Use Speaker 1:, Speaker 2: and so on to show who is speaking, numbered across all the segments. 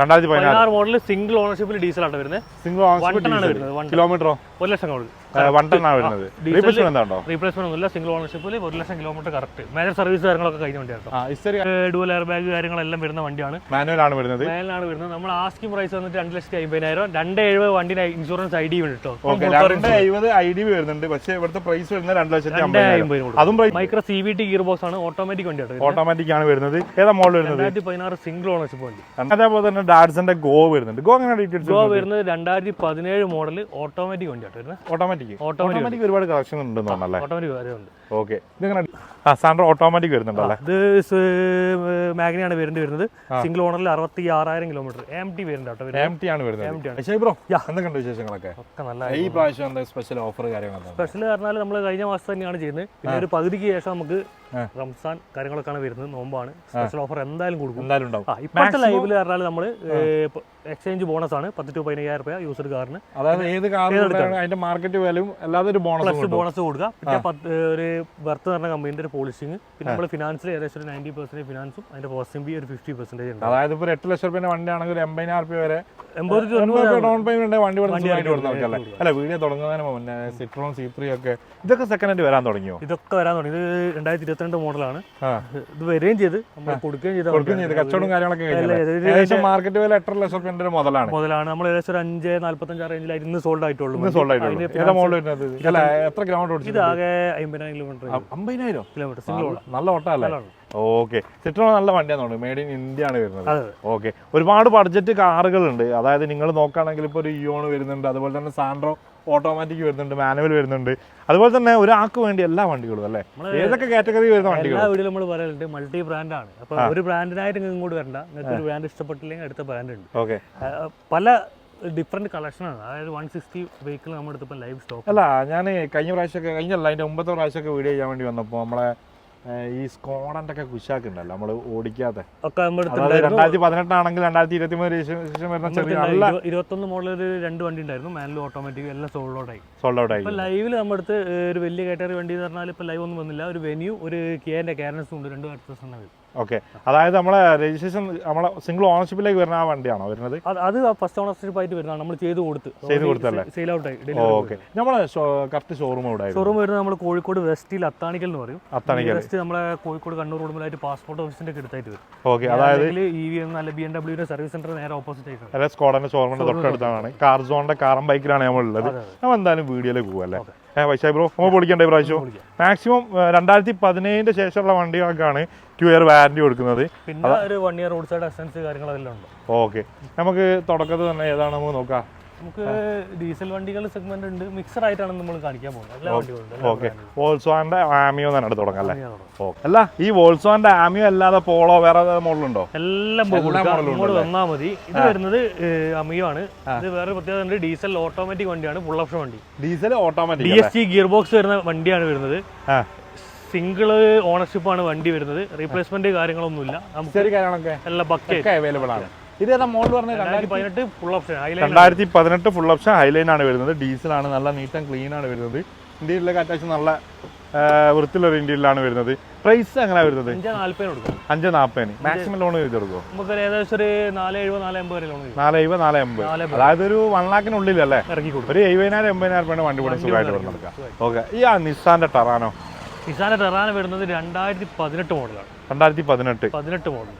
Speaker 1: രണ്ടായിരത്തി പതിനാറ്.
Speaker 2: Model single ഓണർഷിപ്പിൽ diesel ആണ് വരുന്നത്
Speaker 1: സിംഗിൾ
Speaker 2: one
Speaker 1: കിലോമീറ്ററോ
Speaker 2: ഒരു ലക്ഷം
Speaker 1: വൺ ടൺ ആണ് വരുന്നത്. റീപ്ലേസ്മെന്റ് എന്താണോ?
Speaker 2: റീപ്ലേസ്മെന്റ് ഒന്നുമില്ല. സിംഗിൾ ഓണർഷിപ്പിൽ ഒരു lakh kilometre correct major service കാര്യങ്ങളൊക്കെ കഴിഞ്ഞ വണ്ടിയാണ് ഡുവൽ എയർ ബാഗ് കാര്യങ്ങളെല്ലാം വരുന്ന വണ്ടിയാണ്.
Speaker 1: മാനുവൽ ആണ് വരുന്നത്.
Speaker 2: മേലാണ് വരുന്നത്. നമ്മൾ ആസ്കിംഗ് പ്രൈസ് വന്നിട്ട് രണ്ട് ലക്ഷത്തി അമ്പതിനായിരം രണ്ട് എഴുപത് വണ്ടിന് ഇൻഷുറൻസ് ഐ ഡി കേട്ടോ
Speaker 1: ഐ ഡി വരുന്നുണ്ട്. പക്ഷേ ഇവിടുത്തെ പ്രൈസ് വരുന്നത് രണ്ട് ലക്ഷത്തി അമ്പതിനായിരം. അതും
Speaker 2: micro C V T gear box ആണ് ഓട്ടോമാറ്റിക് വണ്ടിയാണ്
Speaker 1: ഓട്ടോമാറ്റിക് ആണ് വരുന്നത്. ഏതാ മോഡൽ വരുന്നത്?
Speaker 2: പതിനാറ് സിംഗിൾ ഓണർഷിപ്പ് വണ്ടി.
Speaker 1: അതേപോലെ തന്നെ ഡാഡ്സിന്റെ ഗോ വരുന്നുണ്ട്. ഗോ അങ്ങനെ ഡീറ്റെയിൽസ്
Speaker 2: ഗോ വരുന്നത്? രണ്ടായിരത്തി പതിനേഴ് മോഡൽ ഓട്ടോമാറ്റിക് വണ്ടിയാണ് വരുന്നത്.
Speaker 1: ഓട്ടോമാറ്റിക് ഓട്ടോമാറ്റിക് ഒരുപാട് കളക്ഷൻ ഉണ്ടെന്ന് തോന്നല്ലേ
Speaker 2: ഓട്ടോമാറ്റിക് കാര്യമുണ്ട്
Speaker 1: ഓക്കെ. ഇതെങ്ങനെ? ആ സാൻഡ്രോ ഓട്ടോമാറ്റിക് വരുന്നുണ്ടല്ലേ
Speaker 2: ഇത് മാഗ്നയാണ് വേരിയന്റ് വരുന്നത്. സിംഗിൾ ഓണറിൽ അറുപത്തി ആറായിരം കിലോമീറ്റർ എം ടി വരുന്നുണ്ട്
Speaker 1: എം ടി ആണ് വരുന്നത്. ബ്രോ എന്തൊക്കെയുണ്ട് വിശേഷങ്ങളൊക്കെ?
Speaker 2: ഒക്കെ നല്ല
Speaker 1: ഈ പ്രാവശ്യം എന്താ സ്പെഷ്യൽ ഓഫർ കാര്യങ്ങളൊക്കെ
Speaker 2: സ്പെഷ്യൽ പറഞ്ഞാൽ നമ്മൾ കഴിഞ്ഞ മാസം തന്നെയാണ് ചെയ്യുന്നത്. പിന്നെ ഒരു പകുതിക്ക് ശേഷം നമുക്ക്. റംസാൻ കാര്യങ്ങളൊക്കെയാണ് വരുന്നത്. നോമ്പാണ്. സ്പെഷ്യൽ ഓഫർ എന്തായാലും കൊടുക്കും.
Speaker 1: എന്തായാലും ഉണ്ടാവും.
Speaker 2: ഇപ്പോഴത്തെ ലൈവിൽ പറഞ്ഞാൽ നമ്മൾ എക്സ്ചേഞ്ച് ബോണസ് ആണ് പത്ത് ടു പതിനയ്യായിരം രൂപ യൂസർ കാറിന്.
Speaker 1: അതായത് ഏത് അതിന്റെ മാർക്കറ്റ് വാല്യൂ അല്ലാതെ ഒരു ബോണസ്
Speaker 2: ബോണസ് കൊടുക്കുക. പിന്നെ പത്ത് ഒരു ബർത്ത് പറഞ്ഞ കമ്പനിന്റെ ഒരു പോളിസിങ് പിന്നെ നമ്മൾ ഫിനാൻസിൽ ഏകദേശം ഒരു നയന്റി പെർസെന്റ് ഫിനാൻസും അതിന്റെ പ്രോസസിംഗ് ഫീ ഒരു ഫിഫ്റ്റി പെർസെന്റേജ് ഉണ്ട്.
Speaker 1: അതായത് ഇപ്പോൾ എട്ട് ലക്ഷം രൂപ വണ്ടി ആണെങ്കിൽ ഒരു എൺപതിനായിരം രൂപ വരെ
Speaker 2: എൺപത്
Speaker 1: ഡൗൺ പേയ്മെന്റ് വണ്ടി കൊടുത്താൽ അല്ലേ വീഡിയോ തുടങ്ങുന്നതിന് മുന്നേ സിട്രോൺ സി ത്രീ ഒക്കെ ഇതൊക്കെ സെക്കൻഡ് ഹാൻഡ് വരാൻ തുടങ്ങിയോ?
Speaker 2: ഇതൊക്കെ വരാൻ തുടങ്ങി. ഇത് രണ്ടായിരത്തി ഇരുപത്തിരണ്ട് മോഡലാണ് ഇത് വരികയും ചെയ്ത്. നമ്മൾ കൊടുക്കുകയും ചെയ്ത
Speaker 1: കൊടുക്കുകയും ചെയ്ത്. കച്ചവടം കാര്യങ്ങളൊക്കെ മാർക്കറ്റ് വില എട്ടര ലക്ഷം ഒരു മുതലാണ്
Speaker 2: മുതലാണ് നമ്മൾ ഏകദേശം ഒരു അഞ്ച് നാല്പത്തഞ്ചാറ് റേഞ്ചിൽ ഇന്ന് സോൾഡ് ആയിട്ടുള്ളൂ.
Speaker 1: ഇന്ന് സോൾഡ് ആയിട്ടുള്ളൂ. എത്ര ഗ്രൗണ്ട്
Speaker 2: ഇത്
Speaker 1: ഓടിച്ചത്
Speaker 2: ആകെ അമ്പതിനായിരം കിലോമീറ്റർ
Speaker 1: അമ്പതിനായിരം?
Speaker 2: കിലോമീറ്റർ സിംഗിൾ
Speaker 1: നല്ല ഓട്ടമല്ലേ? ഓക്കെ. സിട്രോൺ നല്ല തോന്നുന്നു. മെയ്ഡ് ഇൻ ഇന്ത്യ ആണ് വരുന്നത്. ഓക്കെ. ഒരുപാട് ബഡ്ജറ്റ് കാറുകളുണ്ട്. അതായത് നിങ്ങൾ നോക്കുകയാണെങ്കിൽ ഇപ്പോൾ ഒരു ഇയോൺ വരുന്നുണ്ട്. അതുപോലെ തന്നെ സാൻഡ്രോ ഓട്ടോമാറ്റിക് വരുന്നുണ്ട് മാനുവൽ വരുന്നുണ്ട്. അതുപോലെ തന്നെ ഒരാൾക്ക് വേണ്ടി എല്ലാ വണ്ടികളും അല്ലേ? ഏതൊക്കെ കാറ്റഗറി വരുന്ന വണ്ടികൾ
Speaker 2: എല്ലാ നമ്മൾ പറയലുണ്ട് മൾട്ടി ബ്രാൻഡ് ആണ്. അപ്പൊ ഒരു ബ്രാൻഡിനായിട്ട് നിങ്ങൾ ഇങ്ങോട്ട് വരണ്ട. നിങ്ങൾക്ക് ഒരു ബ്രാൻഡ് ഇഷ്ടപ്പെട്ടില്ലെങ്കിൽ അടുത്ത ബ്രാൻഡ് ഉണ്ട്.
Speaker 1: ഓക്കെ.
Speaker 2: പല ഡിഫറെന്റ് കളക്ഷനാണ് അതായത് വൺ സിക്സ്റ്റി വെഹിക്കിൾ നമ്മുടെ അടുത്ത് ലൈവ് സ്റ്റോക്ക്
Speaker 1: അല്ല ഞാൻ കഴിഞ്ഞ പ്രാവശ്യമൊക്കെ കഴിഞ്ഞല്ല അതിന്റെ മുമ്പത്തെ പ്രാവശ്യമൊക്കെ വീഡിയോ ചെയ്യാൻ വേണ്ടി വന്നപ്പോൾ നമ്മളെ ഈ സ്കോഡന്റെ ഒക്കെ കുശാക്ക് ഉണ്ടല്ലോ നമ്മൾ ഓടിക്കാതെ രണ്ടായിരത്തി പതിനെട്ടാണെങ്കിൽ രണ്ടായിരത്തി ഇരുപത്തി മൂന്ന് രജിസ്ട്രേഷൻ വരുന്ന ചെറിയ നല്ല
Speaker 2: ഇരുപത്തൊന്ന് മോഡൽ രണ്ട് വണ്ടി ഉണ്ടായിരുന്നു. മാനുവൽ ഓട്ടോമാറ്റിക് എല്ലാം സോൾഡ് ഔട്ട് ആയി
Speaker 1: സോൾഡ് ഔട്ട് ആയി.
Speaker 2: ഇപ്പൊ ലൈവിൽ നമ്മുടെ അടുത്ത് ഒരു വലിയ കാറ്റഗറി വണ്ടി എന്ന് പറഞ്ഞാൽ ഇപ്പൊ ലൈവ് ഒന്നും വന്നില്ല. ഒരു വെന്യൂ ഒരു കിയറിന്റെ കാരനസും ഉണ്ട്. രണ്ട് കാറ്റഗറീസ് വരും
Speaker 1: ഓക്കെ. അതായത് നമ്മളെ രജിസ്ട്രേഷൻ നമ്മളെ സിംഗിൾ ഓണർഷിപ്പിലേക്ക് വരുന്ന ആ വണ്ടിയാണോ വരുന്നത്?
Speaker 2: അത് ഫസ്റ്റ് ഓണർഷിപ്പ് ആയിട്ട് വരുന്നതാണ്. നമ്മൾ ചെയ്ത് കൊടുത്ത്.
Speaker 1: ചെയ്ത് കൊടുത്തല്ലേ?
Speaker 2: സെയിൽ ഔട്ട് ആയി
Speaker 1: ഓക്കെ. നമ്മളെ കറക്റ്റ് ഷോറൂം ഇവിടെ
Speaker 2: ഷോറൂം വരുന്നത് നമ്മൾ കോഴിക്കോട് വെസ്റ്റിൽ അത്താണിക്കൽ എന്ന് പറയും.
Speaker 1: അത്താണിക്കൽ.
Speaker 2: വെസ്റ്റ് നമ്മളെ കോഴിക്കോട് കണ്ണൂർ റോഡിലായിട്ട് പാസ്പോർട്ട് ഓഫീസിന്റെ അടുത്തായിട്ട് വരും.
Speaker 1: ഓക്കെ അതായത്
Speaker 2: ഇ വി എന്ന അല്ല B M W service centre നേരെ ഓപ്പോസിറ്റ്
Speaker 1: ആയിട്ട് സ്കോഡന്റെ ഷോറൂമിന്റെ തൊട്ടടുത്താണ്. കാർ സോണിന്റെ കാറും ബൈക്കിലാണ് നമ്മളുള്ളത്.
Speaker 2: ഉള്ളത്
Speaker 1: നമ്മൾ എന്തായാലും വീഡിയോയിലേക്ക് ഏഹ് വൈശാഖ് ബ്രോ. നമുക്ക് പൊളിക്കണ്ടേ പ്രാവശ്യം മാക്സിമം രണ്ടായിരത്തി പതിനേഴിന്റെ ശേഷമുള്ള വണ്ടികൾക്കാണ് ടു ഇയർ വാറന്റി കൊടുക്കുന്നത്.
Speaker 2: പിന്നെ ഒരു one year road side essence കാര്യങ്ങളെല്ലാം ഉണ്ട്.
Speaker 1: ഓക്കെ. നമുക്ക് തുടക്കത്തിൽ തന്നെ ഏതാണ് നമുക്ക് നോക്കാം.
Speaker 2: നമുക്ക് ഡീസൽ വണ്ടികൾ സെഗ്മെന്റ് ഉണ്ട്. മിക്സർ ആയിട്ടാണ് നമ്മൾ കാണിക്കാൻ പോകുന്നത്. എല്ലാ വണ്ടികളും ഉണ്ട്. എല്ലാ
Speaker 1: ഓക്കെ.
Speaker 2: ഉം.
Speaker 1: ആമിയോ തന്നെ തുടങ്ങാം. അല്ലേ അല്ല ഈ വോൾസോന്റെ ആമിയോ അല്ലാതെ പോളോ വേറെ മോഡലുണ്ടോ?
Speaker 2: എല്ലാം
Speaker 1: എല്ലാ ഉം
Speaker 2: വന്നാൽ മതി. ഇത് വരുന്നത് അമിയോ ആണ്. ഇത് വേറെ പ്രത്യേകത ഉണ്ട്. ഡീസൽ ഓട്ടോമാറ്റിക് വണ്ടിയാണ്. ഫുൾ ഓപ്ഷൻ വണ്ടി.
Speaker 1: Diesel
Speaker 2: D
Speaker 1: automatic
Speaker 2: S G gear box വരുന്ന വണ്ടിയാണ് വരുന്നത്. സിംഗിൾ ഓണർഷിപ്പ് ആണ് വണ്ടി വരുന്നത്. റീപ്ലേസ്മെന്റ് കാര്യങ്ങളൊന്നുമില്ല. നമുക്ക് എല്ലാം ബക്കറ്റ്
Speaker 1: അവൈലബിൾ ആണ്. ഇത് ഏതാ മോഡൽ പറഞ്ഞത്?
Speaker 2: രണ്ടായിരത്തി പതിനെട്ട് ഫുൾ ഓപ്ഷൻ ഹൈലൈൻ
Speaker 1: രണ്ടായിരത്തി പതിനെട്ട് ഫുൾ ഓപ്ഷൻ ഹൈലൈൻ ആണ് വരുന്നത്. ഡീസൽ ആണ് നല്ല നീറ്റ് ആൻഡ് ക്ലീൻ ആണ് വരുന്നത്. ഇന്ത്യയിലൊക്കെ അത്യാവശ്യം നല്ല വൃത്തിയുള്ള ഒരു ഇന്ത്യയിലാണ് വരുന്നത്. പ്രൈസ് അങ്ങനെ വരുന്നത്?
Speaker 2: അഞ്ച്
Speaker 1: നാൽപ്പതിന് മാക്സിമം ലോൺ ചെയ്ത് കൊടുക്കും
Speaker 2: നമുക്ക് ഒരു ഏകദേശം ഒരു നാല് എഴുപത് നാല് എൺപത്
Speaker 1: അതായത് ഒരു വൺ ലാഖിനുള്ളിലല്ലേ
Speaker 2: അല്ലേ?
Speaker 1: ഒരു എഴുപതിനായിരം എൺപതിനായിരം രൂപ വണ്ടി കൂടെ സുഖമായിട്ട് വരുന്നത് ഓക്കെ ഈ ആ നിസാന്റെ ടറാനോ
Speaker 2: നിസാന്റെ ടെറാനോ വരുന്നത് രണ്ടായിരത്തി പതിനെട്ട് മോഡലാണ്
Speaker 1: രണ്ടായിരത്തി പതിനെട്ട്.
Speaker 2: പതിനെട്ട് മോഡൽ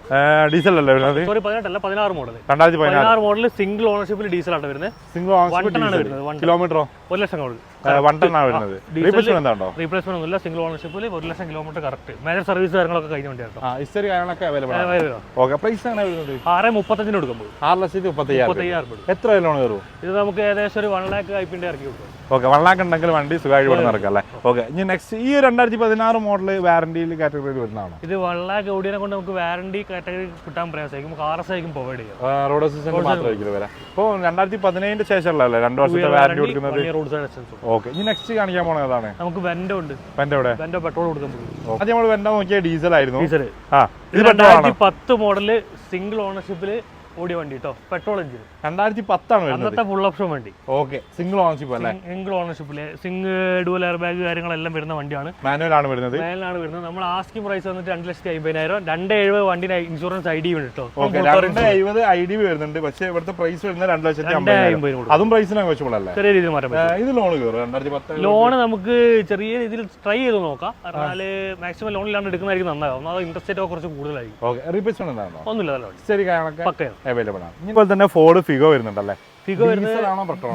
Speaker 1: ഡീസൽ അല്ലേ വരുന്നത്?
Speaker 2: സോറി പതിനെട്ടല്ല പതിനാറ് മോഡൽ
Speaker 1: രണ്ടായിരത്തി പതിനാറ്.
Speaker 2: മോഡൽ സിംഗിൾ ഓണർഷിപ്പിൽ ton ആണ് വരുന്നത്, സിംഗിൾ ഓണർഷിപ്പ്
Speaker 1: കിലോമീറ്ററോ
Speaker 2: ഒരു ലക്ഷം കൊടുക്കും.
Speaker 1: വൺ ടൺ ആണ് വരുന്നത്. റീപ്ലേസ്മെന്റ് എന്താണോ?
Speaker 2: റീപ്ലേസ്മെന്റ് ഒന്നുമില്ല. സിംഗിൾ ഓണർഷിപ്പിൽ ഒരു lakh kilometre correct major service കാര്യങ്ങളൊക്കെ കഴിഞ്ഞ വണ്ടിയാണ്
Speaker 1: ആ ഇസ്റ്ററി കാര്യങ്ങളൊക്കെ അവൈലബിൾ ആണ്. ഓക്കെ പ്രൈസ് എങ്ങനെ വരുന്നത്?
Speaker 2: ആറ് മുപ്പത്തഞ്ചിന് കൊടുക്കുമ്പോൾ
Speaker 1: ആറ് ലക്ഷത്തി
Speaker 2: മുപ്പത്തയ്യായിരം
Speaker 1: എത്ര ലോൺ കയറും
Speaker 2: ഇത് നമുക്ക് ഏകദേശം ഒരു വൺ ലാക്ക് കൈപ്പിന്റെ ഇറക്കി കൊടുക്കും.
Speaker 1: ഓക്കെ വൺ ലാക്ക് ഉണ്ടെങ്കിൽ വണ്ടി സുഖമായി ഇവിടെ നടക്കാം അല്ലേ? ഓക്കെ ഇനി നെക്സ്റ്റ് ഈ രണ്ടായിരത്തി പതിനാറ് മോഡൽ വാറണ്ടിയിൽ കാറ്റഗറിയിൽ വരുന്നതാണോ?
Speaker 2: ഇത് വൺ ലാക്ക് ഓടിയനെ കൊണ്ട് നമുക്ക് വാറണ്ടി കാറ്റഗറി കിട്ടാൻ പ്രയാസമായിരിക്കും. നമുക്ക് ആർ എസ് ആയിരിക്കും പ്രൊവൈഡ് ചെയ്യാം
Speaker 1: റോഡ് അസിസ്റ്റന്റ് മാത്രമായിരിക്കും വരാം ഇപ്പോൾ രണ്ടായിരത്തി പതിനേഴിന്റെ ശേഷമുള്ളതല്ലേ രണ്ട് വർഷത്തെ വാറന്റി കൊടുക്കുന്നത്?
Speaker 2: റോഡ് സൈഡ് അസിസ്റ്റൻസ്
Speaker 1: ഓക്കെ ഇനി നെക്സ്റ്റ് കാണിക്കാൻ പോണത് ഏതാണ്?
Speaker 2: നമുക്ക് വെൻഡോ ഉണ്ട്.
Speaker 1: വെന്റോ ഇവിടെ
Speaker 2: വെൻഡോ പെട്രോൾ കൊടുക്കാൻ പോകും.
Speaker 1: ആദ്യം നമ്മൾ വെണ്ട നോക്കിയ ഡീസൽ ആയിരുന്നു.
Speaker 2: ഡീസൽ
Speaker 1: ആ ഇത്
Speaker 2: പത്ത് മോഡൽ സിംഗിൾ ഓണർഷിപ്പിൽ ഓടിയ വണ്ടി കേട്ടോ പെട്രോൾ എഞ്ചിൻ.
Speaker 1: രണ്ടായിരത്തി പത്താണ്
Speaker 2: അന്നത്തെ ഫുൾ ഓപ്ഷൻ വണ്ടി.
Speaker 1: ഓക്കെ. സിംഗിൾ ഓണർഷിപ്പ് അല്ലേ?
Speaker 2: സിംഗിൾ ഓണർഷിപ്പിൽ സിംഗ് ഡുവൽ എയർ ബാഗ് കാര്യങ്ങളെല്ലാം വരുന്ന വണ്ടിയാണ്.
Speaker 1: മാനുവൽ ആണ് വരുന്നത്.
Speaker 2: മാനുവൽ ആണ് വരുന്നത്. നമ്മൾ ആസ്കിംഗ് പ്രൈസ് വന്നിട്ട് രണ്ട് ലക്ഷത്തി അമ്പതിനായിരം രണ്ട് എഴുപത് വണ്ടിന് ഇൻഷുറൻസ് ഐ ഡി കേട്ടോ
Speaker 1: എഴുപത് ഐ ഡി വരുന്നുണ്ട്. പക്ഷേ ഇവിടുത്തെ പ്രൈസ് വരുന്നത് രണ്ട് ലക്ഷത്തി അമ്പതിനായിരം അതും പ്രൈസിന് ആവശ്യമുള്ള അല്ലേ?
Speaker 2: ചെറിയ രീതിയിൽ മാറ്റം
Speaker 1: ഇത് ലോൺ കയറും രണ്ടായിരത്തി പത്ത്
Speaker 2: ലോൺ നമുക്ക് ചെറിയ രീതിയിൽ ട്രൈ ചെയ്ത് നോക്കാം. എന്നാൽ മാക്സിമം ലോണിലാണ് എടുക്കുന്നതായിരിക്കും നന്നാവും. അത് ഇൻട്രസ്റ്റ് റേറ്റ് കുറച്ച് കൂടുതലായിരിക്കും. ഒന്നുമില്ല
Speaker 1: ശരി
Speaker 2: പക്കയാണ്.
Speaker 1: അവൈലബിൾ ആണ്. ഇതുപോലെ തന്നെ ഫോർഡ് ഫിഗോ വരുന്നുണ്ടല്ലേ?
Speaker 2: ഫിഗോ വരുന്നത്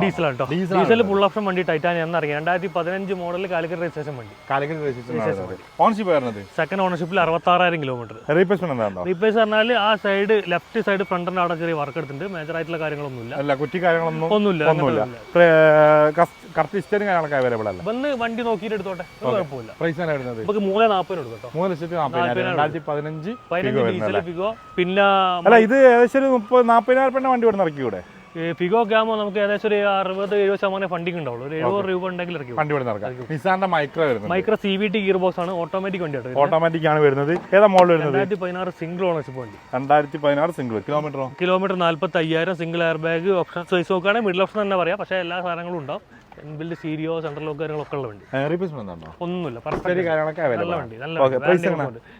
Speaker 2: ഡീസലാണ് കേട്ടോ ഡീസൽ ഫുൾ ഓപ്ഷൻ വണ്ടി ടൈറ്റാനിയം എന്ന് ഇറങ്ങി രണ്ടായിരത്തി പതിനഞ്ച് മോഡൽ കാലിക്കറ്റ് രജിസ്ട്രേഷൻ വണ്ടി.
Speaker 1: കാലിക്കറ്റ് വരുന്നത്?
Speaker 2: സെക്കൻഡ് ഓണർഷിപ്പിൽ അറുപത്തി ആറായിരം കിലോമീറ്റർ
Speaker 1: റീപ്ലേസ്മെന്റ് എന്താണോ
Speaker 2: റീപ്ലേസ് പറഞ്ഞാൽ ആ സൈഡ് ലെഫ്റ്റ് സൈഡ് ഫ്രണ്ടിന്റെ അവിടെ ചെറിയ വർക്ക് എടുത്തിട്ടുണ്ട്. മേജർ ആയിട്ടുള്ള കാര്യങ്ങളൊന്നുമില്ല.
Speaker 1: അല്ല കുറ്റി കാര്യങ്ങളൊന്നും
Speaker 2: ഒന്നുമില്ല
Speaker 1: ഒന്നുമില്ല. കറക്റ്റ് ഹിസ്റ്ററി കാര്യങ്ങളൊക്കെ അവൈലബിൾ അല്ല?
Speaker 2: വന്ന് വണ്ടി നോക്കിയിട്ട് എടുത്തോട്ടെ. കുഴപ്പമില്ല
Speaker 1: പ്രൈസ് ആണ് വരുന്നത്?
Speaker 2: നമുക്ക് മൂന്ന് നാൽപ്പതിന് എടുക്കും കേട്ടോ.
Speaker 1: മൂന്ന് ലക്ഷത്തി നാൽപ്പതിനായിരം രണ്ടായിരത്തി പതിനഞ്ച്
Speaker 2: പതിനഞ്ച് ഡീസൽ ഫിഗോ പിന്നെ
Speaker 1: അല്ല ഇത് ഏകദേശം ഒരു മുപ്പത് നാൽപ്പതിനായിരം രൂപ വണ്ടി ഇവിടെ ഇറക്കിക്കൂടെ?
Speaker 2: ഫിഗോ ഒക്കെ ആകുമ്പോൾ നമുക്ക് ഏകദേശം ഒരു അറുപത് എഴുപത് ശതമാനം ഫണ്ടിങ് ഉണ്ടാവുള്ളൂ. ഒരു എഴുപത് രൂപ ഉണ്ടെങ്കിൽ ഇറക്കി
Speaker 1: വണ്ടി ഇവിടെ ഇറക്കാം. നിസാന്റെ മൈക്രോ വരുന്നത്.
Speaker 2: Micro C V T gear box ആണ്. ഓട്ടോമാറ്റിക് വണ്ടി
Speaker 1: ഓട്ടോമാറ്റിക് ആണ് വരുന്നത്. ഏതാ മോഡൽ വരുന്നത്?
Speaker 2: രണ്ടായിരത്തി പതിനാറ് സിംഗിൾ ഓണർഷിപ്പ് വണ്ടി.
Speaker 1: രണ്ടായിരത്തി പതിനാറ് സിംഗിൾ കിലോമീറ്ററോ
Speaker 2: കിലോമീറ്റർ നാല്പത്തി അയ്യായിരം single air bag option size നോക്കുകയാണെങ്കിൽ മിഡിൽ ഓപ്ഷൻ തന്നെ പറയാം. പക്ഷേ എല്ലാ സാധനങ്ങളും ഉണ്ടാവും. എൻബിൽഡ് സീരിയോ സെൻട്രൽ ലോക്ക് കാര്യങ്ങളൊക്കെ ഉള്ള വണ്ടി.
Speaker 1: റീപ്ലേസ്മെന്റ് ഉണ്ടോ?
Speaker 2: ഒന്നുമില്ല. നല്ല വണ്ടി നല്ല.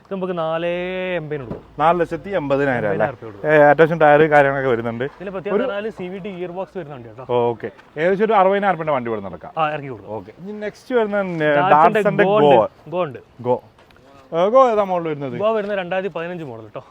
Speaker 2: ഇത് നമുക്ക് നാലേ എൺപതിന് കൊടുക്കും.
Speaker 1: നാല് ലക്ഷത്തി എൺപതിനായിരം അത്യാവശ്യം ടയർ കാര്യങ്ങളൊക്കെ വരുന്നുണ്ട്.
Speaker 2: C V T gear box വരുന്നുണ്ട് കേട്ടോ.
Speaker 1: ഓക്കെ ഏകദേശം ഒരു അറുപതിനായിരം രൂപ വണ്ടി
Speaker 2: ആ ഇറക്കി കൊടുക്കും.
Speaker 1: ഓക്കെ നെക്സ്റ്റ് വരുന്ന
Speaker 2: ഗോ ഉണ്ട് ഗോ
Speaker 1: ഗോ ഏതാ മോഡൽ വരുന്നത്?
Speaker 2: ഗോ വരുന്നത് രണ്ടായിരത്തി പതിനഞ്ച് മോഡൽ കേട്ടോ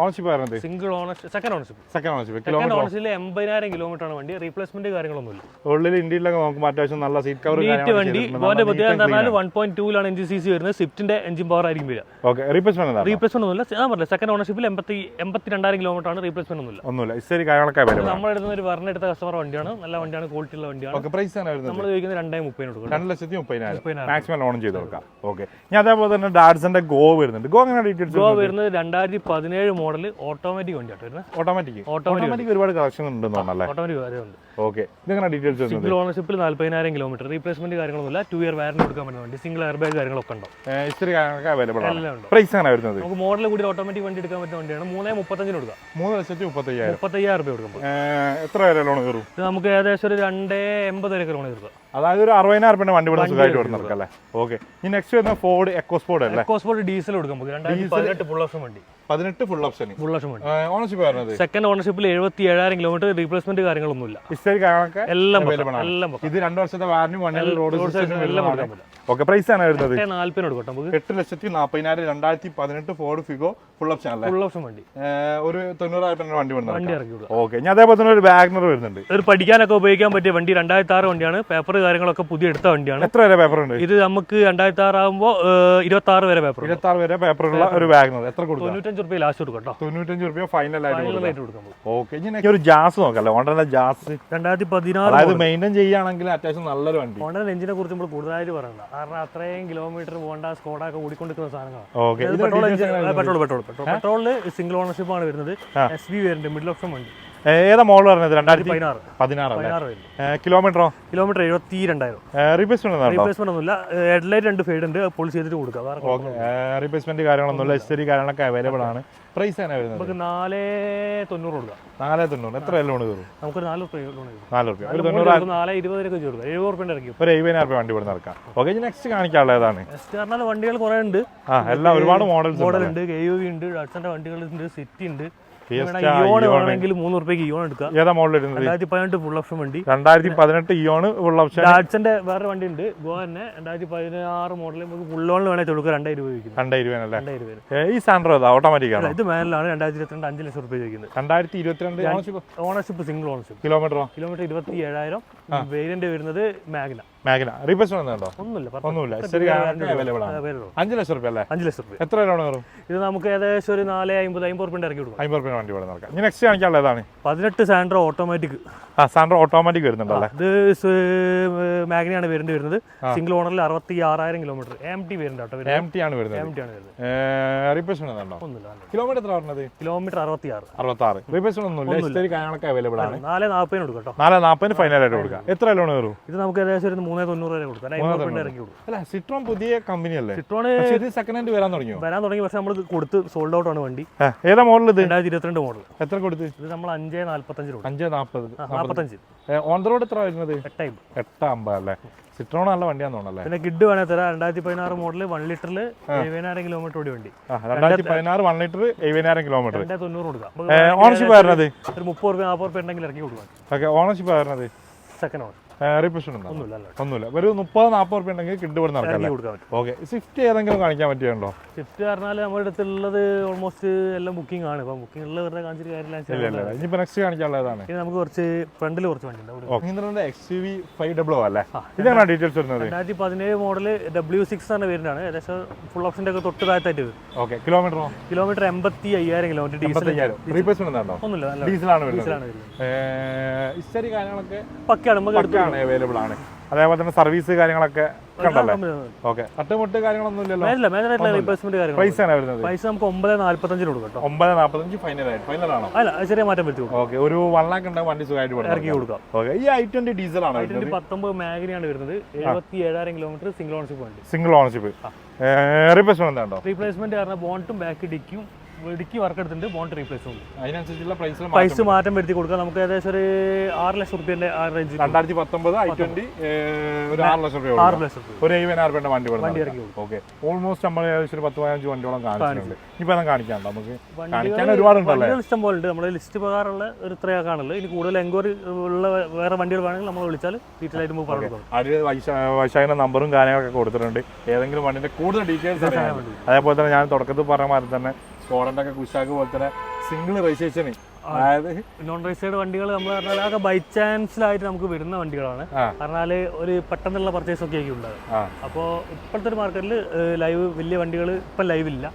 Speaker 1: ഓണർഷിപ്പ് വരുന്നത്
Speaker 2: single ownership second ownership
Speaker 1: second ownership
Speaker 2: second ഓണർഷിപ്പിൽ എൺപതിനായിരം കിലോമീറ്റർ ആണ് വണ്ടി. റീപ്ലേസ്മെന്റ് കാര്യങ്ങളൊന്നുമില്ല.
Speaker 1: ഉള്ളിൽ ഇന്ത്യയിലൊക്കെ നമുക്ക് അത്യാവശ്യം നല്ല സീറ്റ് കവർ
Speaker 2: നീറ്റ് വണ്ടി. ഗോന്റെ പ്രത്യേകത എന്ന് പറഞ്ഞാൽ വൺ പോയിന്റ് ടൂലാണ് എഞ്ചിൻ സി സി വരുന്നത്. സ്വിഫ്റ്റിന്റെ എഞ്ചിൻ പവർ ആയിരിക്കും വരിക.
Speaker 1: ഓക്കെ റീപ്ലേസ്മെന്റ്
Speaker 2: റീപ്ലേസ്മെന്റ് ഒന്നുമില്ല. ഞാൻ പറഞ്ഞില്ല സെക്കൻഡ് ഓണർഷിപ്പിൽ എൺപത്തി എൺപത്തി രണ്ടായിരം കിലോമീറ്റർ ആണ് റീപ്ലേസ്മെന്റ് ഒന്നുമില്ല.
Speaker 1: ഒന്നുമില്ല. ഇസ്റ്റേരി കാര്യങ്ങളൊക്കെ വരും.
Speaker 2: നമ്മൾ എടുക്കുന്ന ഒരു പറഞ്ഞെടുത്ത കസ്റ്റമർ വണ്ടിയാണ്. നല്ല വണ്ടിയാണ് ക്വാളിറ്റി ഉള്ള വണ്ടിയാണ്.
Speaker 1: പ്രൈസ് ആണ് വരുന്നത്?
Speaker 2: നമ്മൾ ചോദിക്കുന്നത് രണ്ടായിരം മുപ്പതിനോട്
Speaker 1: രണ്ട് ലക്ഷത്തി മുപ്പതിനായിരം. മാക്സിമം ലോൺ ചെയ്ത് കൊടുക്കാം. ഓക്കെ ഞാൻ അതേപോലെ തന്നെ ഡാഡ്സന്റെ ഗോ വരുന്നുണ്ട്. ഗോ അങ്ങനെ ഡീറ്റെയിൽസ്
Speaker 2: ഗോ വരുന്നത്? രണ്ടായിരത്തി പതിനേഴ് മോഡൽ ഓട്ടോമാറ്റിക് വണ്ടിയാട്ടോ വരുന്നത്.
Speaker 1: ഓട്ടോമാറ്റിക് ഓട്ടോമാറ്റിക് ഒരുപാട് കളക്ഷൻ ഉണ്ടെന്ന് തോന്നല്ലേ
Speaker 2: ഓട്ടോമാറ്റിക് കാര്യമുണ്ട്
Speaker 1: ഓക്കെ. ഇതെങ്ങനെ ഡീറ്റെയിൽസ്
Speaker 2: സിംഗിൾ ഓണർഷിപ്പിൽ നാല്പതിനായിരം കിലോമീറ്റർ റീപ്ലേസ്മെന്റ് കാര്യങ്ങളൊന്നുമില്ല ടു ഇയർ വാറന്റി കൊടുക്കാൻ പറ്റുന്ന വണ്ടി സിംഗിൾ എയർ ബാഗ് കാര്യങ്ങളൊക്കെ ഉണ്ടോ?
Speaker 1: ഇസ്റ്ററി കാര്യങ്ങളൊക്കെ അവൈലബിൾ ആണ്.
Speaker 2: എല്ലാം ഉണ്ട്.
Speaker 1: പ്രൈസ് എങ്ങനെ വരുന്നത്?
Speaker 2: നമുക്ക് മോഡൽ കൂടി ഓട്ടോമാറ്റിക് വണ്ടി എടുക്കാൻ പറ്റുന്ന വണ്ടിയാണ്. മൂന്നേ മുപ്പത്തഞ്ചിന് കൊടുക്കുക
Speaker 1: മൂന്ന് ലക്ഷത്തി മുപ്പത്തയ്യായിരം.
Speaker 2: മുപ്പത്തയ്യായിരം രൂപ കൊടുക്കുമ്പോൾ.
Speaker 1: എത്ര വരെ ലോൺ കയറും?
Speaker 2: ഇത് നമുക്ക് ഏകദേശം ഒരു രണ്ടേ എൺപത് വരെ ലോൺ കയറുക
Speaker 1: അതായത് ഒരു അറുപതിനായിരം രൂപ വണ്ടി ഇവിടെ സുഖമായിട്ട് അല്ലേ ഓക്കെ. ഇനി നെക്സ്റ്റ് വരുന്ന ഫോർഡ് എക്കോസ്പോർഡ് അല്ലേ?
Speaker 2: എക്കോസ്പോർട്ട് ഡീസൽ കൊടുക്കാൻ നമുക്ക് രണ്ടായിരത്തി പതിനെട്ട് ഫുൾ ഓപ്ഷൻ വണ്ടി.
Speaker 1: പതിനെട്ട് full option
Speaker 2: full option
Speaker 1: ownership
Speaker 2: second ഓണർഷിപ്പിൽ എഴുപത്തി ഏഴായിരം കിലോമീറ്റർ റീപ്ലേസ്മെന്റ് കാര്യങ്ങളൊന്നുമില്ല. എല്ലാം എല്ലാം
Speaker 1: ഇത് രണ്ട് വർഷത്തെ വാറന്റി വണ്ടി റോഡ്
Speaker 2: എല്ലാം
Speaker 1: ഓക്കെ പ്രൈസ് ആണ് വരുന്നത്.
Speaker 2: എട്ടേ
Speaker 1: ലക്ഷത്തി നാൽപ്പതിനായിരം രണ്ടായിരത്തി പതിനെട്ട് ഫോർഡ് ഫിഗോ ഫുൾ ഓപ്ഷൻ അല്ലേ?
Speaker 2: ഫുൾ ഓപ്ഷൻ വണ്ടി.
Speaker 1: ഒരു തൊണ്ണൂറായിരം രൂപ വണ്ടി
Speaker 2: വണ്ടി
Speaker 1: ഓക്കെ ഞാൻ അതേപോലെ തന്നെ ഒരു വാഗ്നർ വരുന്നുണ്ട്.
Speaker 2: ഒരു പഠിക്കാനൊക്കെ ഉപയോഗിക്കാൻ പറ്റിയ വണ്ടി രണ്ടായിരത്തി ആറ് വണ്ടിയാണ്. പേപ്പർ കാര്യങ്ങളൊക്കെ പുതിയ എടുത്ത വണ്ടിയാണ്.
Speaker 1: എത്ര വരെ പേപ്പർ ഉണ്ട്?
Speaker 2: ഇത് നമുക്ക് രണ്ടായിരത്തി ആറ് ആകുമ്പോൾ ഇരുപത്തി ആറ് വരെ പേപ്പർ
Speaker 1: ഇരുപത്തി ആറ് വരെ പേപ്പർ ഉള്ള ഒരു വാഗ്നർ എത്ര കൊടുക്കാം
Speaker 2: തൊണ്ണൂറ്റഞ്ച് റുപ്യ ലാസ്റ്റ് കൊടുക്കാം
Speaker 1: തൊണ്ണൂറ്റഞ്ച് റുപ്യ ഫൈനൽ ആയിട്ട് കൊടുക്കാം. ഓക്കെ ഇനി ഒരു ജാസ് നോക്കല്ലേ? ഹോണ്ടന്റെ ജാസ്
Speaker 2: രണ്ടായിരത്തി പതിനാറ്
Speaker 1: അതായത് മെയിന്റെയിൻ ചെയ്യുകയാണെങ്കിൽ അത്യാവശ്യം നല്ലൊരു വണ്ടി.
Speaker 2: ഹോണ്ടൻ എഞ്ചിനെ കുറിച്ച് നമ്മൾ കൂടുതലായിട്ട് പറയണ്ട. കാരണം അത്രയും കിലോമീറ്റർ പോകേണ്ട സ്കോഡൊക്കെ ഓടിക്കൊണ്ടിരിക്കുന്ന സാധനങ്ങളാണ്. പെട്രോൾ പെട്രോൾ പെട്രോൾ പെട്രോളിൽ സിംഗിൾ ഓണർഷിപ്പ് ആണ്? വരുന്നത്. എസ് ബി വരുന്നുണ്ട് മിഡിൽ ഓപ്ഷൻ വണ്ടി
Speaker 1: ഏതാ മോഡൽ പറഞ്ഞത്? രണ്ടായിരത്തി
Speaker 2: പതിനാറ്. പതിനാറ്
Speaker 1: കിലോമീറ്ററോ
Speaker 2: കിലോമീറ്റർ എഴുപത്തി രണ്ടായിരം
Speaker 1: റീപ്ലേസ്മെന്റ് ഉണ്ടോ
Speaker 2: റീപ്ലേസ്മെന്റ് ഒന്നുമില്ല ഹെഡ്ലൈറ്റ് രണ്ട് ഫെയ്ഡ് ഉണ്ട്. പോളി ചെയ്തിട്ട് കൊടുക്കുക
Speaker 1: റീപ്ലേസ്മെന്റ് കാര്യങ്ങളൊന്നുമില്ല. ഹിസ്റ്ററി കാര്യങ്ങളൊക്കെ അവൈലബിൾ ആണ്. പ്രൈസ്
Speaker 2: നമുക്ക് നാല് തൊണ്ണൂറ് കൊടുക്കാം.
Speaker 1: നാല് തൊണ്ണൂറ്. എത്ര ലോൺ കയറും?
Speaker 2: നമുക്ക് നാല് റുപ്യ ലോൺ
Speaker 1: നാല് റുപ്യ ഒരു തൊണ്ണൂറ്
Speaker 2: നാല് ഇരുപതിനൊക്കെ ചേർക്കുക എഴുപത് റുപ്യന്റെ ഇറക്കി
Speaker 1: ഒരു എഴുപതിനായിരം റുപ്യ വണ്ടി ഇവിടെ നടക്കാം ഓക്കെ നെക്സ്റ്റ് കാണിക്കാനുള്ള ഏതാണ്?
Speaker 2: നെക്സ്റ്റ് പറഞ്ഞാൽ വണ്ടികൾ കുറേ ഉണ്ട്.
Speaker 1: ആ എല്ലാം ഒരുപാട് മോഡൽസ്
Speaker 2: മോഡൽ ഉണ്ട്. കെ യു വി ഉണ്ട്. ഡട്സന്റെ സിറ്റി ഉണ്ട്. Eon
Speaker 1: Ion.
Speaker 2: വേണമെങ്കിൽ മൂന്ന് റുപ്യക്ക് ഇയോൺ എടുക്കാം.
Speaker 1: ഏതാ മോഡൽ വരുന്നത്?
Speaker 2: രണ്ടായിരത്തി പതിനെട്ട് ഫുൾ ഓപ്ഷൻ വണ്ടി.
Speaker 1: രണ്ടായിരത്തി പതിനെട്ട് ഇയോണ് ഫുൾ ഓപ്ഷൻ
Speaker 2: ഡാറ്റ്സന്റെ വേറെ വണ്ടി ഉണ്ട്. ഗോ തന്നെ. രണ്ടായിരത്തി പതിനാറ് മോഡൽ നമുക്ക് ഫുൾ കൊടുക്കുക രണ്ടായിരം രൂപ ചോദിക്കുന്നത്
Speaker 1: രണ്ടായിരം രൂപയല്ലേ
Speaker 2: രണ്ടായിരം രൂപ
Speaker 1: ഈ സാൻഡ്രോ ഏതാ? ഓട്ടോമാറ്റിക് ആണോ?
Speaker 2: ഇത് മേലാണ് രണ്ടായിരത്തി ഇരുപത്തിരണ്ട് അഞ്ച് ലക്ഷം റുപ്യ ചോദിക്കുന്നത്.
Speaker 1: രണ്ടായിരത്തി ഇരുപത്തിരണ്ട്
Speaker 2: ഓണർഷിപ്പ് സിംഗിൾ ഓണർഷിപ്പ്
Speaker 1: കിലോമീറ്ററോ
Speaker 2: കിലോമീറ്റർ ഇരുപത്തി ഏഴായിരം വേരിയന്റ് വരുന്നത് മാഗ്ന
Speaker 1: മാഗ്ന. റീപ്ലേസ്മെന്റ് ഉണ്ടോ
Speaker 2: ഒന്നുമില്ല.
Speaker 1: ഒന്നുമില്ല. ശരി അവൈലബിൾ ആണ്. അഞ്ച് ലക്ഷം റുപ്യ അല്ലേ
Speaker 2: അഞ്ച് ലക്ഷം റുപ്യ.
Speaker 1: എത്ര ലോൺ കയറും
Speaker 2: ഇത് നമുക്ക് ഏകദേശം ഒരു നാല് അമ്പത് അമ്പത് റുപ്യ ഇറക്കി കൊടുക്കാം.
Speaker 1: അമ്പത് റുപ്യ വണ്ടി ഇവിടെ നടക്കാം ഇനി നെക്സ്റ്റ് കാണിക്കാനുള്ള ഏതാണ്?
Speaker 2: പതിനെട്ട് സാൻഡ്രോ ഓട്ടോമാറ്റിക്
Speaker 1: ആ സാൻഡ്രോ ഓട്ടോമാറ്റിക് വരുന്നുണ്ടല്ലേ?
Speaker 2: ഇത് മാഗ്നയാണ് വേരിയന്റ് വരുന്നത്. സിംഗിൾ ഓണറിൽ അറുപത്തി ആറായിരം kilometre M T variant
Speaker 1: M T ആണ് വരുന്നത്.
Speaker 2: എം ടി ആണ് വരുന്നത്.
Speaker 1: റീപ്ലേസ്മെന്റ് ഉണ്ടോ
Speaker 2: ഒന്നുമില്ല
Speaker 1: കിലോമീറ്റർ എത്ര പറഞ്ഞത്
Speaker 2: കിലോമീറ്റർ അറുപത്തി ആറ്
Speaker 1: അറുപത്തി ആറ് റീപ്ലേസ്മെന്റ് ഒന്നുമില്ല. കാര്യങ്ങളൊക്കെ അവൈലബിൾ ആണ്.
Speaker 2: നാല് നാൽപ്പതിന് കൊടുക്കാം
Speaker 1: നാല് നാൽപ്പതിന് ഫൈനൽ ആയിട്ട് കൊടുക്കാം. എത്ര ലോൺ കയറും
Speaker 2: ഇത് നമുക്ക് ഏകദേശം ഒരു മൂന്ന് തൊണ്ണൂറ് വരെ കൊടുക്കും. ഇറക്കി കൊടുക്കും.
Speaker 1: അല്ല സിട്രോൺ പുതിയ കമ്പനി അല്ലേ?
Speaker 2: സിട്രോണ്
Speaker 1: ഇത് സെക്കൻഡ് ഹാൻഡ് വരാൻ തുടങ്ങിയോ?
Speaker 2: വരാൻ തുടങ്ങി. പക്ഷെ നമ്മൾ കൊടുത്ത് സോൾഡ് ഔട്ട് ആണ് വണ്ടി.
Speaker 1: ഏതാ മോഡൽ ഇത്?
Speaker 2: രണ്ടായിരത്തി ഇരുപത്തിരണ്ട് മോഡൽ
Speaker 1: എത്ര കൊടുത്ത്?
Speaker 2: ഇത് നമ്മൾ അഞ്ചേ നാല്പത്തഞ്ച്
Speaker 1: അഞ്ചേ നാൽപ്പത്
Speaker 2: നാൽപ്പത്തഞ്ച്
Speaker 1: ഓൺ ദ റോഡ് എത്ര വരുന്നത്?
Speaker 2: എട്ടായി
Speaker 1: എട്ട് അമ്പത് അല്ലേ? സിട്രോൺ നല്ല വണ്ടിയാന്ന് തോന്നല്ലേ
Speaker 2: പിന്നെ കിഡ് വേണേ തരാം. രണ്ടായിരത്തി പതിനാറ് മോഡൽ വൺ ലിറ്ററിൽ എഴുപതിനായിരം കിലോമീറ്റർ ഓടി വണ്ടി.
Speaker 1: രണ്ടായിരത്തി പതിനാറ് വൺ ലിറ്റർ എഴുപതിനായിരം കിലോമീറ്റർ
Speaker 2: തൊണ്ണൂറ് കൊടുക്കാം.
Speaker 1: ഓണർഷിപ്പ് വരുന്നത്
Speaker 2: ഒരു മുപ്പത് രൂപ നാൽപ്പത് രൂപ ഉണ്ടെങ്കിൽ ഇറക്കി കൊടുക്കാം.
Speaker 1: ഓക്കെ ഓണർഷിപ്പ് വരുന്നത്
Speaker 2: സെക്കൻഡ് ഓൺ
Speaker 1: റീപ്രഷൻ
Speaker 2: ഒന്നുമില്ല
Speaker 1: ഒരു മുപ്പത് നാൽപ്പത് റുപ്യ ഉണ്ടെങ്കിൽ കിഡ് ഇവിടെ നടക്കാം ഓക്കെ. സ്വിഫ്റ്റ് ഏതെങ്കിലും കാണിക്കാൻ പറ്റിയുണ്ടോ
Speaker 2: സ്വിഫ്റ്റ് പറഞ്ഞാൽ നമ്മുടെ അടുത്തുള്ളത് ഓൾമോസ്റ്റ് എല്ലാം ബുക്കിംഗ് ആണ്. ഇപ്പം ബുക്കിംഗ് ഉള്ള വെറുതെ കാണിച്ചിട്ട് കാര്യമില്ല
Speaker 1: ഇനിയിപ്പോൾ നെക്സ്റ്റ് കാണിക്കാനുള്ളതാണ്
Speaker 2: ഇനി നമുക്ക് കുറച്ച് ഫ്രണ്ടിൽ കുറച്ച് വണ്ടി ഉണ്ടാവും
Speaker 1: മഹീന്ദ്രന്റെ എക്സ് യു വി ഫൈവ് അല്ലേ? ഇതാണ് ഡീറ്റെയിൽസ് വരുന്നത്?
Speaker 2: രണ്ടായിരത്തി പതിനേഴ് മോഡൽ ഡബ്ല്യു സിക്സ് ആണ് വരുന്നതാണ് ഏകദേശം ഫുൾ ഓപ്ഷന്റെ ഒക്കെ തൊട്ട് താഴത്തായിട്ട് വരും
Speaker 1: ഓക്കെ. കിലോമീറ്ററോ
Speaker 2: കിലോമീറ്റർ എൺപത്തി അയ്യായിരം കിലോമീറ്റർ ഡീസൽ
Speaker 1: റീപ്ലേസ്മെന്റ് ഉണ്ടോ
Speaker 2: ഒന്നുമില്ല
Speaker 1: ഡീസലാണ്
Speaker 2: ഡീസലാണ്
Speaker 1: കാര്യങ്ങളൊക്കെ
Speaker 2: പക്കയാണ്. നമുക്ക് എടുത്ത്
Speaker 1: പക്കാണ് അവൈലബിൾ ആണ്. അതേപോലെ തന്നെ സർവീസ് കാര്യങ്ങളൊക്കെ കണ്ടല്ലേ? ഓക്കെ തട്ടുമുട്ട് കാര്യങ്ങളൊന്നും ഇല്ലല്ലോ
Speaker 2: മേജല്ല മേജറായിട്ടുള്ള റീപ്ലേസ്മെന്റ് കാര്യങ്ങൾ
Speaker 1: പ്രൈസ് ആണ് വരുന്നത്.
Speaker 2: പൈസ നമുക്ക് ഒമ്പത് നാല്പത്തഞ്ചിന് കൊടുക്കും കേട്ടോ.
Speaker 1: ഒമ്പത് നാൽപ്പത്തഞ്ച് ഫൈനൽ ആയിട്ട്. ഫൈനൽ ആണോ?
Speaker 2: അല്ല അത് ചെറിയ മാറ്റം വരുത്തി കൊടുക്കും.
Speaker 1: ഓക്കെ ഒരു വൺ ലാക്ക് വണ്ടി സുഖമായിട്ട്
Speaker 2: ഇറക്കി
Speaker 1: കൊടുക്കാം. ഓക്കെ ഈ ഐ ട്വന്റി ഡീസൽ ആണ്
Speaker 2: പത്തൊമ്പത് വരുന്നത്. എഴുപത്തി ഏഴായിരം kilometre single ownership
Speaker 1: single ownership replacement ഉണ്ടോ?
Speaker 2: റീപ്ലേസ്മെന്റ് കാരണം ബോണ്ടും ബാക്ക് ഡിക്കും ഡിക്കി വർക്ക് എടുത്തിട്ടുണ്ട് ബോണ്ട് റീപ്ലേസ് ഉണ്ട്
Speaker 1: അതിനനുസരിച്ചുള്ള പ്രൈസ്
Speaker 2: പ്രൈസ് മാറ്റം വരുത്തി കൊടുക്കാം. നമുക്ക് ഏകദേശം ഒരു ആറ് ലക്ഷം റുപ്യന്റെ ആ റേഞ്ച്
Speaker 1: രണ്ടായിരത്തി പത്തൊമ്പത് ഐ ട്വന്റി ഒരു ആറ് ലക്ഷം രൂപ
Speaker 2: ആറ് ലക്ഷം രൂപ
Speaker 1: ഒരു എഴുപതിനായിരം രൂപയുടെ വണ്ടി
Speaker 2: വണ്ടി ഇറക്കി
Speaker 1: ഓക്കെ ഓൾമോസ്റ്റ് നമ്മൾ ഏകദേശം ഒരു പത്ത് പതിനഞ്ച് വണ്ടിയോളം കാണിച്ചിട്ടുണ്ട്. ഇപ്പൊ അത് കാണിക്കാം നമുക്ക് കാണിക്കാൻ ഒരുപാടുണ്ടല്ലേ?
Speaker 2: ഇഷ്ടം പോലെ ഉണ്ട് നമ്മുടെ ലിസ്റ്റ് പ്രകാരമുള്ള ഒരു ഇത്രയാ കാണുള്ളൂ. ഇനി കൂടുതൽ എൻക്വയറി ഉള്ള വേറെ വണ്ടികൾ വേണമെങ്കിൽ നമ്മൾ വിളിച്ചാൽ ഡീറ്റെയിൽ ആയിട്ട് നമുക്ക് പറഞ്ഞു
Speaker 1: അതിൽ വൈശാഖിന്റെ നമ്പറും കാര്യങ്ങളൊക്കെ കൊടുത്തിട്ടുണ്ട്. ഏതെങ്കിലും വണ്ടിന്റെ കൂടുതൽ ഡീറ്റെയിൽസ്. അതേപോലെ തന്നെ ഞാൻ തുടക്കത്തിൽ പറഞ്ഞ മാതിരി തന്നെ സ്കോഡന്റെ ഒക്കെ കുശാക്ക് പോലെ തന്നെ സിംഗിൾ രജിസ്ട്രേഷൻ അതായത്
Speaker 2: നോൺ രജിസ്റ്റേർഡ് വണ്ടികൾ നമ്മൾ പറഞ്ഞാൽ അതൊക്കെ ബൈ ചാൻസിലായിട്ട് നമുക്ക് വരുന്ന വണ്ടികളാണ്.
Speaker 1: പറഞ്ഞാൽ
Speaker 2: പറഞ്ഞാൽ ഒരു പെട്ടെന്നുള്ള പർച്ചേസ് ഒക്കെ ആയിരിക്കും ഉണ്ടാകും
Speaker 1: അപ്പോ
Speaker 2: അപ്പോൾ ഇപ്പോഴത്തെ ഒരു മാർക്കറ്റിൽ ലൈവ് വലിയ വണ്ടികൾ ഇപ്പം ലൈവ്
Speaker 1: ഇല്ല.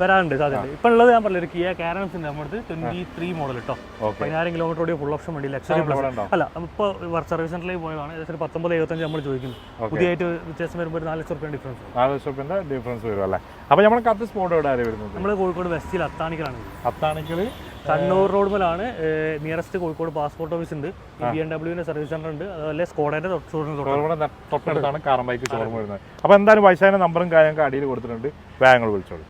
Speaker 2: വരാറുണ്ട് പറഞ്ഞ- സാധ്യത ഇപ്പം ഉള്ളത് ഞാൻ പറഞ്ഞില്ല ഒരു കിയ കാരൻസ് ഉണ്ട് നമ്മുടെ അടുത്ത് ട്വന്റി ത്രീ മോഡൽ കേട്ടോ പതിനായിരം കിലോമീറ്റർ ഓടിയ ഫുൾ ഓപ്ഷൻ വണ്ടി ലക്ഷറി പ്ലസ് അല്ല ഇപ്പോൾ വർക്ക് സർവീസ് സെന്ററിലേക്ക് പോയതാണ്. ഏകദേശം ഒരു പത്തൊമ്പത് എഴുപത്തഞ്ച് നമ്മൾ ചോദിക്കുന്നു.
Speaker 1: പുതിയായിട്ട്
Speaker 2: പുതിയതായിട്ട് വ്യത്യാസം വരുമ്പോൾ ഒരു നാല് ലക്ഷം റുപ്യ ഡിഫറൻസ്
Speaker 1: നാല് ലക്ഷം ഡിഫറൻസ് വരും അല്ലേ? അപ്പൊ നമ്മൾ കത്ത് സ്പോട്ട് എവിടെ വരുന്നത്?
Speaker 2: നമ്മൾ കോഴിക്കോട് വെസ്റ്റിൽ അത്താണിക്കലാണ്.
Speaker 1: അത്താണിക്കൽ
Speaker 2: കണ്ണൂർ റോഡ് മുതലാണ് നിയറസ്റ്റ് കോഴിക്കോട് പാസ്പോർട്ട് ഓഫീസ് ഉണ്ട് ബി എം ഡബ്ല്യൂവിന്റെ സർവീസ് സെന്റർ ഉണ്ട് അതുപോലെ സ്കോഡന്റെ തൊട്ട്.
Speaker 1: തൊട്ടടുത്താണ് കാറും ബൈക്ക് ഷോറൂം വരുന്നത്. അപ്പൊ എന്തായാലും വൈശാഖിന്റെ നമ്പറും കാര്യങ്ങളൊക്കെ അടിയിൽ കൊടുത്തിട്ടുണ്ട്. വേഗങ്ങൾ വിളിച്ചോളൂ.